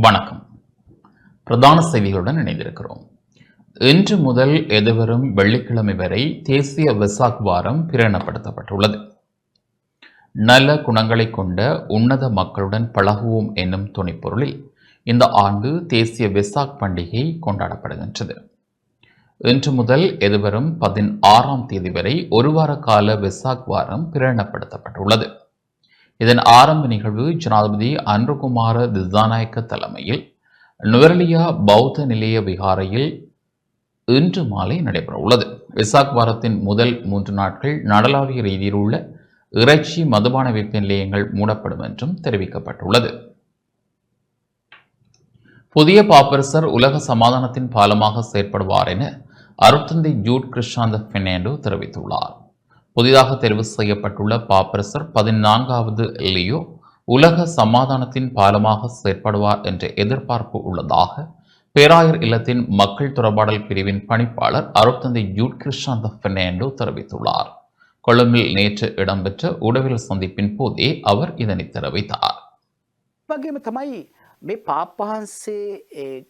வணக்கம். பிரதான செய்திகளுடன் இணைந்திருக்கிறோம். இன்று முதல் எதிர்வரும் வெள்ளிக்கிழமை வரை தேசிய வெசாக் வாரம் பிரகடனப்படுத்தப்பட்டுள்ளது. நல்ல குணங்களை கொண்ட உன்னத மக்களுடன் பழகுவோம் என்னும் துணைப்பொருளில் இந்த ஆண்டு தேசிய வெசாக் பண்டிகை கொண்டாடப்படுகின்றது. இன்று முதல் எதிர்வரும் பதினாறாம் தேதி வரை ஒரு வார கால வெசாக் வாரம் பிரகடனப்படுத்தப்பட்டுள்ளது. இதன் ஆரம்ப நிகழ்வு ஜனாதிபதி அன்ருகுமார திசாநாயக்க தலைமையில் நுவரலியா பௌத்த நிலைய விகாரையில் இன்று மாலை நடைபெறவுள்ளது. விசாக் வாரத்தின் முதல் மூன்று நாட்கள் நடலாவிய ரீதியில் உள்ள இறைச்சி மதுபான விற்பனை நிலையங்கள் மூடப்படும் என்றும் தெரிவிக்கப்பட்டுள்ளது. புதிய பாப்பரசர் உலக சமாதானத்தின் பாலமாக செயற்படுவார் என அருட்தந்தை ஜூட் கிருஷாந்த பெர்னாண்டோ தெரிவித்துள்ளார். புதிதாக தெரிவு செய்யப்பட்டுள்ள பாப்பரசர் பதினான்காவது லியோ உலக சமாதானத்தின் பாலமாக செயற்படுவார் என்ற எதிர்பார்ப்பு உள்ளதாக பேராயர் இல்லத்தின் மக்கள் தொடர்பாடல் பிரிவின் பணிப்பாளர் அருட்தந்தை ஜூட் கிருஷாந்த பெர்னாண்டோ தெரிவித்துள்ளார் கொழும்பில் நேற்று இடம்பெற்ற உடவியல் சந்திப்பின் போதே அவர் இதனை தெரிவித்தார் වගේම තමයි මේ පාපහන්සේ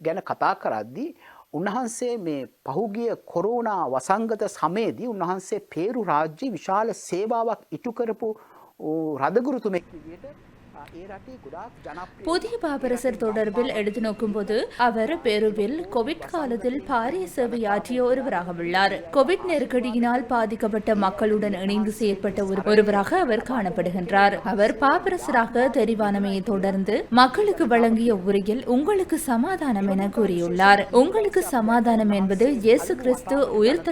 ගැන කතා කරද්දි උන්වහන්සේ මේ පහුගිය කොරෝනා වසංගත සමයේදී උන්වහන්සේ පේරු රාජ්‍ය විශාල සේවාවක් ඉටු කරපු රදගුරුතුමෙක් විදියට புதிய பாபரசர் தொடர்பில் எடுத்து நோக்கும்போது அவர் பெருவில் கோவிட் காலத்தில் பாரிய சேவையாற்றிய ஒருவராக உள்ளார் கோவிட் நெருக்கடியினால் பாதிக்கப்பட்ட மக்களுடன் இணைந்து செயற்பட்ட ஒருவராக அவர் காணப்படுகின்றார். அவர் பாபரசராக தெரிவானமையை தொடர்ந்து மக்களுக்கு வழங்கிய உரையில் உங்களுக்கு சமாதானம் என கூறியுள்ளார். உங்களுக்கு சமாதானம் என்பது இயேசு கிறிஸ்து உயிர்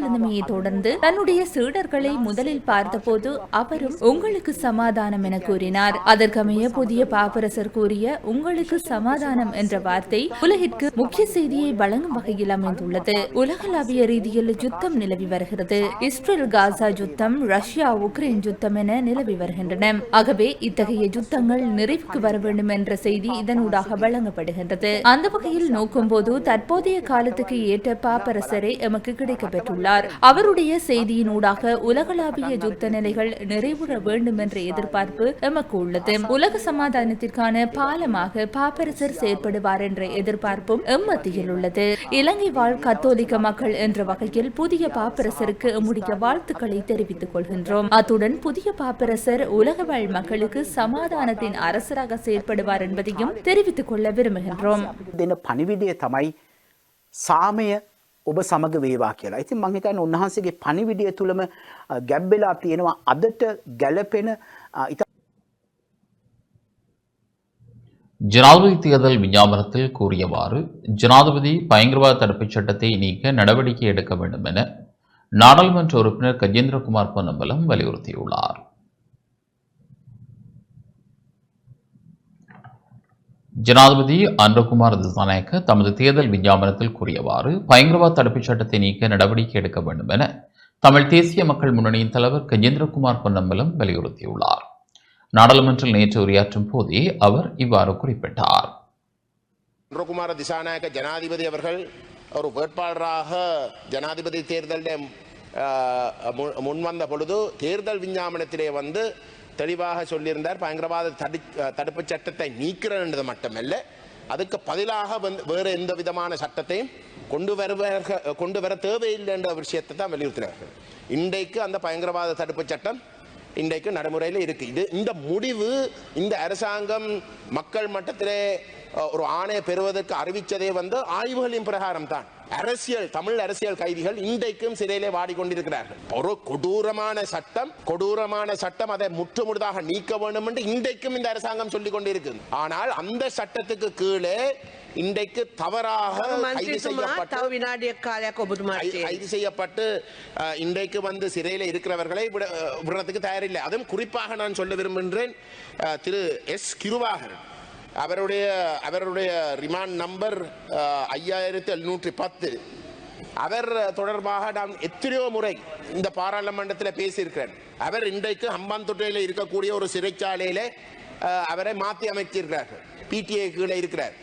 தொடர்ந்து தன்னுடைய சீடர்களை முதலில் பார்த்தபோது அவரும் உங்களுக்கு சமாதானம் என கூறினார். அதற்கமைய புதிய பாப்பரசர் கூறிய உங்களுக்கு சமாதானம் என்ற வார்த்தை உலகிற்கு முக்கிய செய்தியை வழங்கும் வகையில் அமைந்துள்ளது. உலகளாவிய ரீதியில் யுத்தம் நிலவி வருகிறது. இஸ்ரேல் காசா யுத்தம் ரஷ்யா உக்ரைன் யுத்தம் என நிலவி வருகின்றன. ஆகவே இத்தகைய யுத்தங்கள் நிறைவுக்கு வர வேண்டும் என்ற செய்தி இதனூடாக வழங்கப்படுகின்றது. அந்த வகையில் நோக்கும்போது தற்போதைய காலத்துக்கு ஏற்ற பாப்பரசரே எமக்கு கிடைக்கப்பெற்றுள்ளார். அவருடைய செய்தியினூடாக உலகளாவிய யுத்த நிலைகள் நிறைவுற வேண்டும் என்ற எதிர்பார்ப்பு எமக்கு உள்ளது. உலக சமாதானத்திற்கான பாலமாக பாப்பரசர் செயற்படுவார் என்ற எதிர்பார்ப்பும் எம்மத்தியில் உள்ளது இலங்கை வாழ் கத்தோலிக்க மக்கள் என்ற வகையில் புதிய பாப்பரசருக்கு எம்முடைய வாழ்த்துக்களை தெரிவித்துக் கொள்கின்றோம் அத்துடன் புதிய பாப்பரசர் உலக வாழ் மக்களுக்கு சமாதானத்தின் அரசராக செயற்படுவார் என்பதையும் தெரிவித்துக் கொள்ள விரும்புகின்றோம் දෙන පනිවිඩය තමයි සාමය ඔබ සමග වේවා කියලා. ඉතින් මං හිතන්නේ උන්වහන්සේගේ පනිවිඩය තුළම අ, ගැබ්බෙලා තියෙනවා අදට ගැලපෙන ஜனாதிபதி தேர்தல் விஞ்ஞாபனத்தில் கூறியவாறு ஜனாதிபதி பயங்கரவாத தடுப்புச் சட்டத்தை நீக்க நடவடிக்கை எடுக்க வேண்டும் என நாடாளுமன்ற உறுப்பினர் கஜேந்திரகுமார் பொன்னம்பலம் வலியுறுத்தியுள்ளார். ஜனாதிபதி அன்றகுமார் திசாநாயக்க தமது தேர்தல் விஞ்ஞாபனத்தில் கூறியவாறு பயங்கரவாத தடுப்புச் சட்டத்தை நீக்க நடவடிக்கை எடுக்க வேண்டும் என தமிழ் தேசிய மக்கள் முன்னணியின் தலைவர் கஜேந்திரகுமார் பொன்னம்பலம் வலியுறுத்தியுள்ளார். நாடாளுமன்றில் நேற்று உரையாற்றும் போதே அவர் இவ்வாறு குறிப்பிட்டார். சந்திரகுமார திசாநாயக ஜனாதிபதி அவர்கள் ஒரு வேட்பாளராக ஜனாதிபதி தேர்தலில் முன்வந்த பொழுது தேர்தல் விஞ்ஞாபனத்திலே வந்து தெளிவாக சொல்லியிருந்தார் பயங்கரவாத தடு தடுப்பு சட்டத்தை நீக்கிறன்றது மட்டுமல்ல அதுக்கு பதிலாக வந்து வேறு எந்த விதமான சட்டத்தையும் கொண்டு வருவார்கள் கொண்டு வர தேவையில்லை என்ற விஷயத்தை தான் வலியுறுத்தினார்கள். இன்றைக்கு அந்த பயங்கரவாத தடுப்புச் சட்டம் இன்றைக்கு நடைமுறையில் இருக்குது இது இந்த முடிவு இந்த அரசாங்கம் மக்கள் மட்டத்திலே ஒரு ஆணையை பெறுவதற்கு அறிவித்ததே வந்து ஆய்வுகளின் பிரகாரம் தான் அரசியல் தமிழ் அரசியல் கைதிகள் இன்றைக்கும் சிறையிலே வாடிக்கொண்டிருக்கிறார்கள். ஒரு கொடூரமான சட்டம் கொடூரமான சட்டம் அதை முற்றுமுழுதாக நீக்க வேண்டும் என்று இன்றைக்கும் இந்த அரசாங்கம் சொல்லிக் கொண்டிருக்கு ஆனால் அந்த சட்டத்துக்கு கீழே இன்றைக்கு தவறாக கைது செய்யப்பட்டு கைது செய்யப்பட்டு இன்றைக்கு வந்து சிறையில் இருக்கிறவர்களை விடுறதுக்கு தயாரில்லை. அதுவும் குறிப்பாக நான் சொல்ல விரும்புகின்றேன் திரு எஸ் கிருவாகரன் அவருடைய அவருடைய ரிமாண்ட் நம்பர் ஐயாயிரத்தி எழுநூற்றி பத்து. அவர் தொடர்பாக நான் எத்தனையோ முறை இந்த பாராளுமன்றத்தில் பேசியிருக்கிறேன். அவர் இன்றைக்கு ஹம்பாந்தொட்டையில் இருக்கக்கூடிய ஒரு சிறைச்சாலையிலே அவரை மாற்றி அமைத்திருக்கிறார்கள். பிடிஏ கீழே இருக்கிறார்.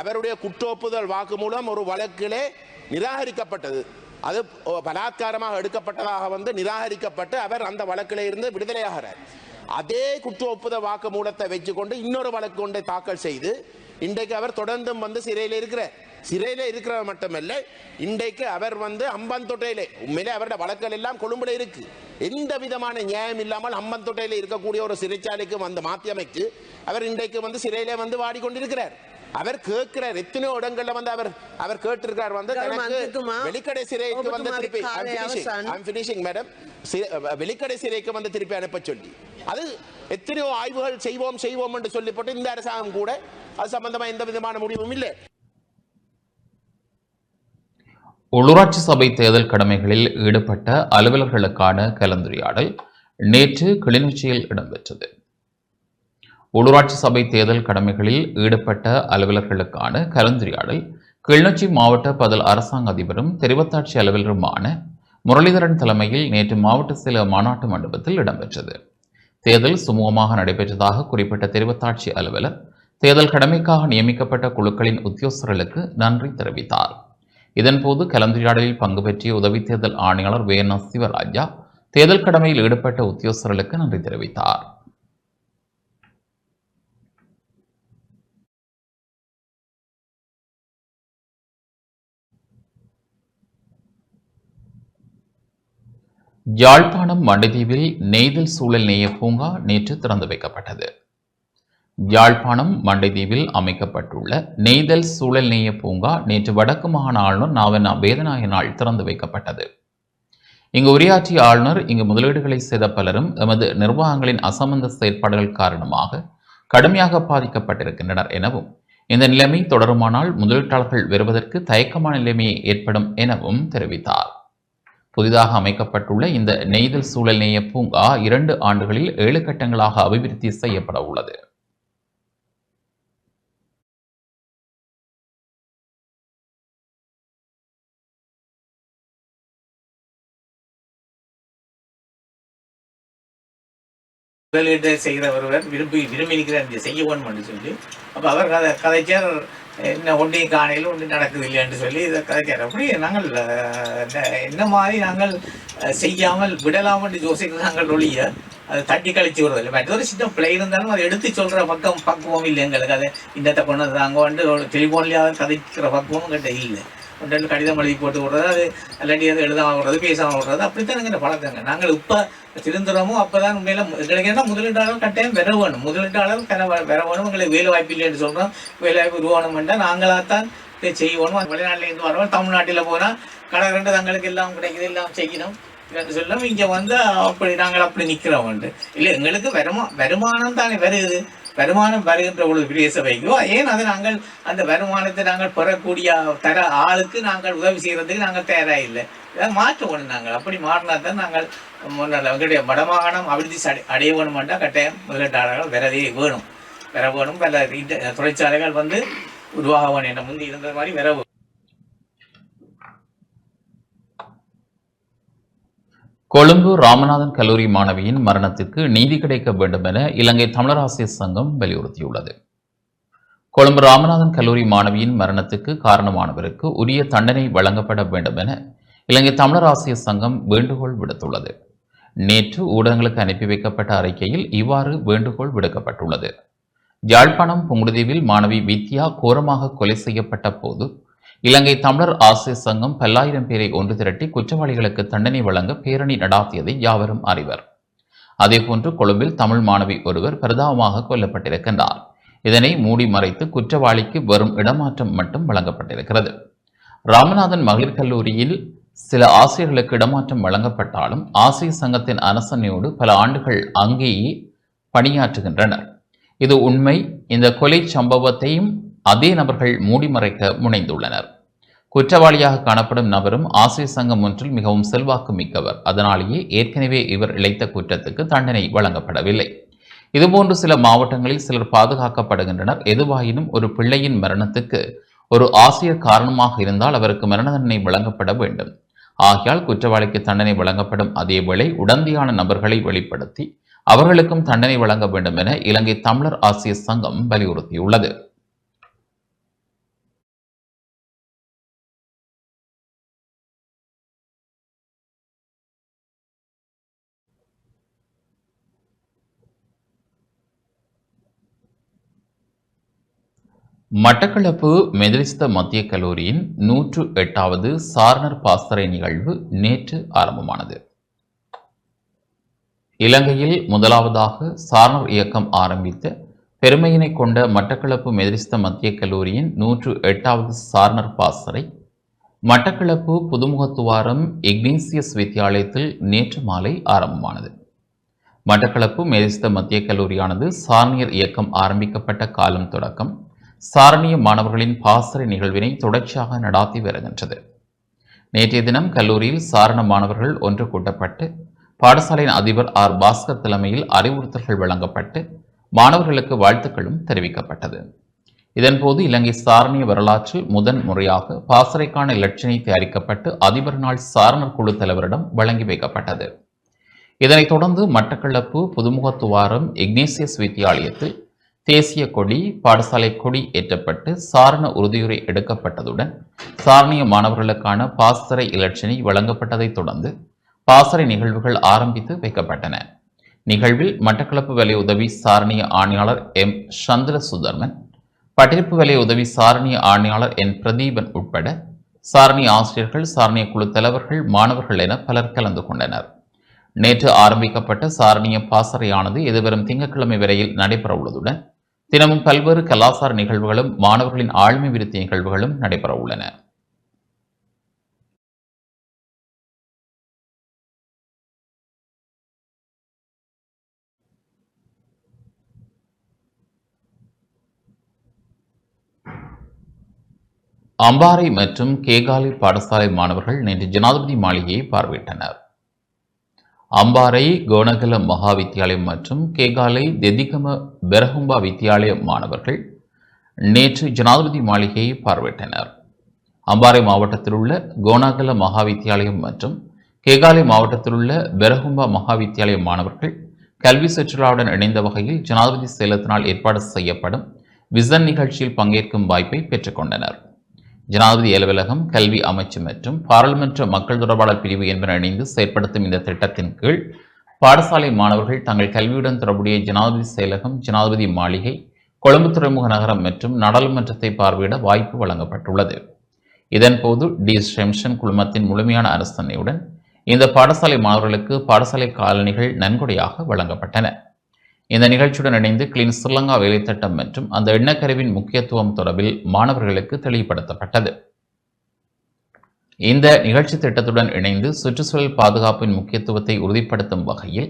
அவருடைய குற்றொப்புதல் வாக்குமூலம் ஒரு வழக்கிலே நிராகரிக்கப்பட்டது. அது பலாத்காரமாக எடுக்கப்பட்டதாக வந்து நிராகரிக்கப்பட்டு அவர் அந்த வழக்கில் இருந்து விடுதலையாகிறார். அதே குற்ற ஒப்புத வாக்கு மூலத்தை வச்சுக்கொண்டு இன்னொரு வழக்கு ஒன்றை தாக்கல் செய்து இன்றைக்கு அவர் தொடர்ந்தும் வந்து சிறையில் இருக்கிறார். சிறையில் இருக்கிறவர் மட்டுமல்ல இன்றைக்கு அவர் வந்து அம்பந்தொட்டையிலே உண்மையிலே அவருடைய வழக்குகள் எல்லாம் கொழும்புல இருக்கு. எந்த விதமான நியாயம் இல்லாமல் அம்பந்தொட்டையில் இருக்கக்கூடிய ஒரு சிறைச்சாலைக்கு வந்து மாற்றி அமைத்து அவர் இன்றைக்கு வந்து சிறையிலே வந்து வாடிக்கொண்டிருக்கிறார். அவர் கேட்கிறார் எத்தனையோ இடங்கள்ல வந்து அவர் அவர் கேட்டிருக்கிறார். வந்து தனக்கு வெளிக்கடை சிறைக்கு வந்து திருப்பி ஐம் மேடம் வெளிக்கடை சிறைக்கு வந்து திருப்பி அனுப்ப சொல்லி. அது எத்தனையோ ஆய்வுகள் செய்வோம் செய்வோம் என்று சொல்லி போட்டு இந்த அரசாங்கம் கூட அது சம்பந்தமா எந்த விதமான முடிவும் இல்லை. உள்ளூராட்சி சபை தேர்தல் கடமைகளில் ஈடுபட்ட அலுவலர்களுக்கான கலந்துரையாடல் நேற்று கிளிநொச்சியில் இடம்பெற்றது. உள்ளூராட்சி சபை தேர்தல் கடமைகளில் ஈடுபட்ட அலுவலர்களுக்கான கலந்துரையாடல் கிளிநொச்சி மாவட்ட பதில் அரசாங்க அதிபரும் தெரிவத்தாட்சி அலுவலருமான முரளிதரன் தலைமையில் நேற்று மாவட்ட சில மாநாட்டு மண்டபத்தில் இடம்பெற்றது. தேர்தல் சுமூகமாக நடைபெற்றதாக குறிப்பிட்ட தெரிவத்தாட்சி அலுவலர் தேர்தல் கடமைக்காக நியமிக்கப்பட்ட குழுக்களின் உத்தியோகர்களுக்கு நன்றி தெரிவித்தார். இதன்போது கலந்துரையாடலில் பங்கு பெற்றிய உதவி தேர்தல் ஆணையாளர் வே என் சிவராஜா தேர்தல் கடமையில் ஈடுபட்ட உத்தியோகர்களுக்கு நன்றி தெரிவித்தார். யாழ்ப்பாணம் மண்டதீவில் நெய்தல் சூழல் நேய பூங்கா நேற்று திறந்து வைக்கப்பட்டது. யாழ்ப்பாணம் மண்டைதீவில் அமைக்கப்பட்டுள்ள நெய்தல் சூழல் நேய பூங்கா நேற்று வடக்கு மாகாண ஆளுநர் நாவனா வேதநாயனால் திறந்து வைக்கப்பட்டது. இங்கு உரையாற்றிய ஆளுநர் இங்கு முதலீடுகளை செய்த பலரும் எமது நிர்வாகங்களின் அசமந்த செயற்பாடுகள் காரணமாக கடுமையாக பாதிக்கப்பட்டிருக்கின்றனர் எனவும் இந்த நிலைமை தொடருமானால் முதலீட்டாளர்கள் வருவதற்கு தயக்கமான நிலைமை ஏற்படும் எனவும் தெரிவித்தார். புதிதாக அமைக்கப்பட்டுள்ள இந்த நெய்தல் சூழல் நேய பூங்கா இரண்டு ஆண்டுகளில் ஏழு கட்டங்களாக அபிவிருத்தி செய்யப்பட உள்ளது. முதலீடு செய்கிற ஒருவர் விரும்பி விரும்பி நிற்கிறார் இதை செய்யவோன்னு சொல்லி அப்போ அவர் கதை கதைச்சார் என்ன ஒன்றிய காணையில் ஒன்று நடக்குது இல்லைன்னு சொல்லி இதை கதைக்கிற அப்படி நாங்கள் என்ன- மாதிரி நாங்கள் செய்யாமல் செய்யாமல் என்று யோசிக்கிற நாங்கள் ஒழிய அது தட்டி கழிச்சு விடுறதில்லை. மற்றொரு சின்ன பிள்ளை இருந்தாலும் அதை எடுத்து சொல்கிற பக்கம் பக்குவம் இல்லை எங்களுக்கு. அதை இன்னத்தை கொண்டு வந்து அங்கே வந்து டெலிஃபோன்லேயே கதைக்கிற பக்குவம் கிட்ட இல்லை. ரெண்டு கடிதம் எழுதி போட்டு விடுறது அது இல்லாட்டி அது எழுதாம விடுறது பேச விடுறது அப்படித்தான் எங்கிற பழக்கங்க நாங்கள் இப்போ திருந்துறோமோ அப்பதான் உண்மையில எங்களுக்கு என்ன முதலீட்டாளர் கட்டாயம் பெற வேணும். முதலீட்டாளர் கன பெற வேணும். எங்களுக்கு வேலை வாய்ப்பு இல்லைன்னு சொல்றோம். வேலை வாய்ப்பு நாங்களாக நாங்களாத்தான் இதை செய்வோம். வெளிநாட்டிலேருந்து இருந்து தமிழ்நாட்டில் போனால் கடை ரெண்டு தங்களுக்கு எல்லாம் கிடைக்குது எல்லாம் செய்யணும் என்று சொல்லும். இங்கே வந்து அப்படி நாங்கள் அப்படி நிக்கிறோம் இல்லை எங்களுக்கு வருமா வருமானம் தானே வருது. வருமானம் வருகின்ற பொழுது பெரிய சபைக்கோ ஏன் அதை நாங்கள் அந்த வருமானத்தை நாங்கள் பெறக்கூடிய தர ஆளுக்கு நாங்கள் உதவி செய்கிறதுக்கு நாங்கள் தயாராக இல்லை இதை மாற்றணும் நாங்கள். அப்படி மாறினா தான் நாங்கள் முன்னாள் எங்களுடைய வடமாகாணம் அபிவிருத்தி அடை அடைய வேணுமெண்டா கட்டாயம் முதலீட்டாளர்கள் வரவே வேணும். வர வேணும். பல தொழிற்சாலைகள் வந்து உருவாக வேணும் என்ற முந்தி இருந்த மாதிரி வர கொழும்பு ராமநாதன் கல்லூரி மாணவியின் மரணத்திற்கு நீதி கிடைக்க வேண்டும் என இலங்கை தமிழராசிரியர் சங்கம் வலியுறுத்தியுள்ளது. கொழும்பு ராமநாதன் கல்லூரி மாணவியின் மரணத்துக்கு காரணமானவருக்கு உரிய தண்டனை வழங்கப்பட வேண்டும் என இலங்கை தமிழராசிரியர் சங்கம் வேண்டுகோள் விடுத்துள்ளது. நேற்று ஊடகங்களுக்கு அனுப்பி வைக்கப்பட்ட அறிக்கையில் இவ்வாறு வேண்டுகோள் விடுக்கப்பட்டுள்ளது. யாழ்ப்பாணம் புங்குடுதீவில் மாணவி வித்யா கோரமாக கொலை செய்யப்பட்ட போது இலங்கை தமிழர் ஆசிய சங்கம் பல்லாயிரம் பேரை ஒன்று திரட்டி குற்றவாளிகளுக்கு தண்டனை வழங்க பேரணி நடாத்தியதை யாவரும் அறிவர். அதேபோன்று கொழும்பில் தமிழ் மாணவி ஒருவர் பிரதாபமாக கொல்லப்பட்டிருக்கின்றார். இதனை மூடி மறைத்து குற்றவாளிக்கு வரும் இடமாற்றம் மட்டும் வழங்கப்பட்டிருக்கிறது. ராமநாதன் மகளிர் கல்லூரியில் சில ஆசிரியர்களுக்கு இடமாற்றம் வழங்கப்பட்டாலும் ஆசிய சங்கத்தின் அரசனையோடு பல ஆண்டுகள் அங்கேயே பணியாற்றுகின்றனர். இது உண்மை. இந்த கொலை சம்பவத்தையும் அதே நபர்கள் மூடிமறைக்க முனைந்துள்ளனர். குற்றவாளியாக காணப்படும் நபரும் ஆசிய சங்கம் ஒன்றில் மிகவும் செல்வாக்கு மிக்கவர். அதனாலேயே ஏற்கனவே இவர் இழைத்த குற்றத்துக்கு தண்டனை வழங்கப்படவில்லை. இதுபோன்று சில மாவட்டங்களில் சிலர் பாதுகாக்கப்படுகின்றனர். எதுவாயினும் ஒரு பிள்ளையின் மரணத்துக்கு ஒரு ஆசிரியர் காரணமாக இருந்தால் அவருக்கு மரண தண்டனை வழங்கப்பட வேண்டும். ஆகையால் குற்றவாளிக்கு தண்டனை வழங்கப்படும் அதேவேளை உடந்தையான நபர்களை வெளிப்படுத்தி அவர்களுக்கும் தண்டனை வழங்க வேண்டும் என இலங்கை தமிழர் ஆசிய சங்கம் வலியுறுத்தியுள்ளது. மட்டக்களப்பு மெதலிஸ்த மத்திய கல்லூரியின் நூற்று எட்டாவது சாரணர் பாஸ்தரை நிகழ்வு நேற்று ஆரம்பமானது. இலங்கையில் முதலாவதாக சாரணர் இயக்கம் ஆரம்பித்த பெருமையினை கொண்ட மட்டக்களப்பு மெதலிஸ்த மத்திய கல்லூரியின் நூற்று எட்டாவது சாரணர் பாஸ்தரை மட்டக்களப்பு புதுமுகத்துவாரம் இக்னீசியஸ் வித்தியாலயத்தில் நேற்று மாலை ஆரம்பமானது. மட்டக்களப்பு மெதரிஸ்த மத்திய கல்லூரியானது சார்னியர் இயக்கம் ஆரம்பிக்கப்பட்ட காலம் தொடக்கம் சாரணிய மாணவர்களின் பாசறை நிகழ்வினை தொடர்ச்சியாக நடாத்தி வருகின்றது. நேற்றைய தினம் கல்லூரியில் சாரண மாணவர்கள் ஒன்று கூட்டப்பட்டு பாடசாலையின் அதிபர் ஆர் பாஸ்கர் தலைமையில் அறிவுறுத்தல்கள் வழங்கப்பட்டு மாணவர்களுக்கு வாழ்த்துக்களும் தெரிவிக்கப்பட்டது. இதன்போது இலங்கை சாரணிய வரலாற்றில் முதன் முறையாக பாசறைக்கான இலட்சினை தயாரிக்கப்பட்டு அதிபர் நாள் சாரணர் குழு தலைவரிடம் வழங்கி வைக்கப்பட்டது. இதனைத் தொடர்ந்து மட்டக்களப்பு புதுமுகத்துவாரம் இக்னேசியஸ் வித்தியாலயத்தில் தேசிய கொடி பாடசாலை கொடி ஏற்றப்பட்டு சாரண உறுதியுரை எடுக்கப்பட்டதுடன் சாரணிய மாணவர்களுக்கான பாசறை இலட்சணி வழங்கப்பட்டதைத் தொடர்ந்து பாசறை நிகழ்வுகள் ஆரம்பித்து வைக்கப்பட்டன. நிகழ்வில் மட்டக்களப்பு வேலை உதவி சாரணிய ஆணையாளர் எம். சந்திர சுதர்மன் பட்டிருப்பு வேலை உதவி சாரணிய ஆணையாளர் என். பிரதீபன் உட்பட சாரணிய ஆசிரியர்கள் சாரணிய குழு தலைவர்கள் மாணவர்கள் என பலர் கலந்து கொண்டனர். நேற்று ஆரம்பிக்கப்பட்ட சாரணிய பாசறையானது எதிர்வரும் திங்கட்கிழமை வரையில் நடைபெறவுள்ளதுடன் தினமும் பல்வேறு கலாசார நிகழ்வுகளும் மாணவர்களின் ஆழ்மை விருத்தி நிகழ்வுகளும் நடைபெற உள்ளன. அம்பாறை மற்றும் கேகாலி பாடசாலை மாணவர்கள் நேற்று ஜனாதிபதி மாளிகையை பார்வையிட்டனர். அம்பாறை கோணகல மகா வித்தியாலயம் மற்றும் கேகாலை தெதிகம பெரகும்பா வித்தியாலய மாணவர்கள் நேற்று ஜனாதிபதி மாளிகையை பார்வையிட்டனர். அம்பாறை மாவட்டத்தில் உள்ள கோணாகல மகா வித்தியாலயம் மற்றும் கேகாலை மாவட்டத்தில் உள்ள பெரகும்பா மகா வித்தியாலய மாணவர்கள் கல்வி சுற்றுலாவுடன் இணைந்த வகையில் ஜனாதிபதி சேலத்தினால் ஏற்பாடு செய்யப்படும் விசன் நிகழ்ச்சியில் பங்கேற்கும் வாய்ப்பை பெற்றுக்கொண்டனர் ஜனாதிபதி அலுவலகம் கல்வி அமைச்சு மற்றும் பாராளுமன்ற மக்கள் தொடர்பாளர் பிரிவு என்பன இணைந்து செயற்படுத்தும் இந்த திட்டத்தின் கீழ் பாடசாலை மாணவர்கள் தங்கள் கல்வியுடன் தொடர்புடைய ஜனாதிபதி செயலகம் ஜனாதிபதி மாளிகை கொழும்பு துறைமுக நகரம் மற்றும் நாடாளுமன்றத்தை பார்வையிட வாய்ப்பு வழங்கப்பட்டுள்ளது. இதன்போது டி. ஸ்ரெம்ஷன் குழுமத்தின் முழுமையான அரசனையுடன் இந்த பாடசாலை மாணவர்களுக்கு பாடசாலை காலணிகள் நன்கொடையாக வழங்கப்பட்டன. இந்த நிகழ்ச்சியுடன் இணைந்து கிளீன் ஸ்ரீலங்கா வேலைத்திட்டம் மற்றும் அந்த எண்ணக்கருவின் முக்கியத்துவம் தொடர்பில் மாணவர்களுக்கு தெளிவுபடுத்தப்பட்டது. இந்த நிகழ்ச்சி திட்டத்துடன் இணைந்து சுற்றுச்சூழல் பாதுகாப்பின் முக்கியத்துவத்தை உறுதிப்படுத்தும் வகையில்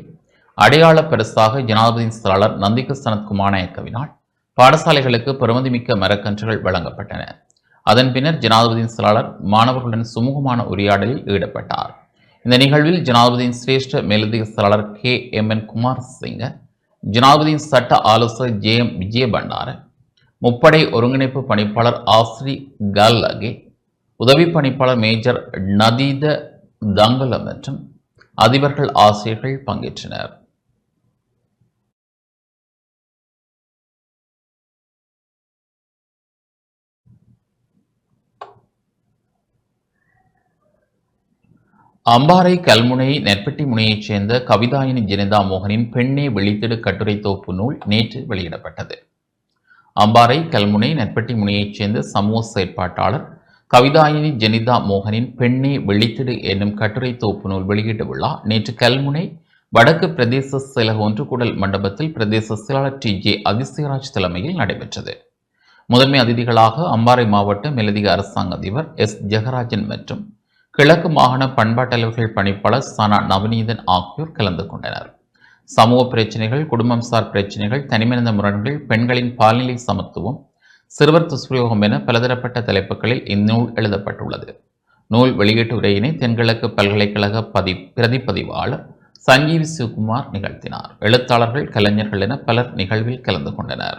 அடையாள பரிசாக ஜனாதிபதி செயலாளர் நந்திக சனத்குமாரநாயக்கவினால் பாடசாலைகளுக்கு பெருமதிமிக்க மரக்கன்றுகள் வழங்கப்பட்டன. அதன் பின்னர் ஜனாதிபதியின் செயலாளர் மாணவர்களுடன் சுமூகமான உரையாடலில் ஈடுபட்டார். இந்த நிகழ்வில் ஜனாதிபதியின் சிரேஷ்ட மேலதிக செயலாளர் கே எம் என் குமார் சிங்க ஜனாதிபதியின் சட்ட ஆலோசகர் ஜே எம் விஜயபண்டார முப்படை ஒருங்கிணைப்பு பணிப்பாளர் ஆஸ்ரி கல்லகே உதவி பணிப்பாளர் மேஜர் நதீத தங்குல மற்றும் அதிபர்கள் ஆசிரியர்கள் பங்கேற்றனர். அம்பாறை கல்முனை நெற்பட்டி முனையைச் சேர்ந்த கவிதாயினி ஜெனிதா மோகனின் பெண்ணே வெளித்திடு கட்டுரை தொகுப்பு நூல் நேற்று வெளியிடப்பட்டது. அம்பாறை கல்முனை நெற்பட்டி முனையைச் சேர்ந்த சமூக செயற்பாட்டாளர் கவிதாயினி ஜெனிதா மோகனின் பெண்ணே வெளித்திடு என்னும் கட்டுரை தொகுப்பு நூல் வெளியீட்டு விழா நேற்று கல்முனை வடக்கு பிரதேச செயலக ஒன்றுகூடல் மண்டபத்தில் பிரதேச செயலாளர் டி ஜே அதிசயராஜ் தலைமையில் நடைபெற்றது. முதன்மை அதிதிகளாக அம்பாறை மாவட்ட மேலதிக அரசாங்க அதிபர் எஸ் ஜெகராஜன் மற்றும் கிழக்கு மாகாண பண்பாட்டலுவல்கள் பணிப்பாளர் சனா நவநீதன் ஆகியோர் கலந்து கொண்டனர். சமூக பிரச்சினைகள் குடும்பம்சார் பிரச்சனைகள் தனிமனித முரண்கள் பெண்களின் பால்நிலை சமத்துவம் சிறுவர் துஷ்பிரயோகம் என பலதரப்பட்ட தலைப்புகளில் இந்நூல் எழுதப்பட்டுள்ளது. நூல் வெளியீட்டு உரையினை தென்கிழக்கு பல்கலைக்கழக பதி பிரதிப்பதிவாளர் சஞ்சீவி சிவகுமார் நிகழ்த்தினார். எழுத்தாளர்கள் கலைஞர்கள் என பலர் நிகழ்வில் கலந்து கொண்டனர்.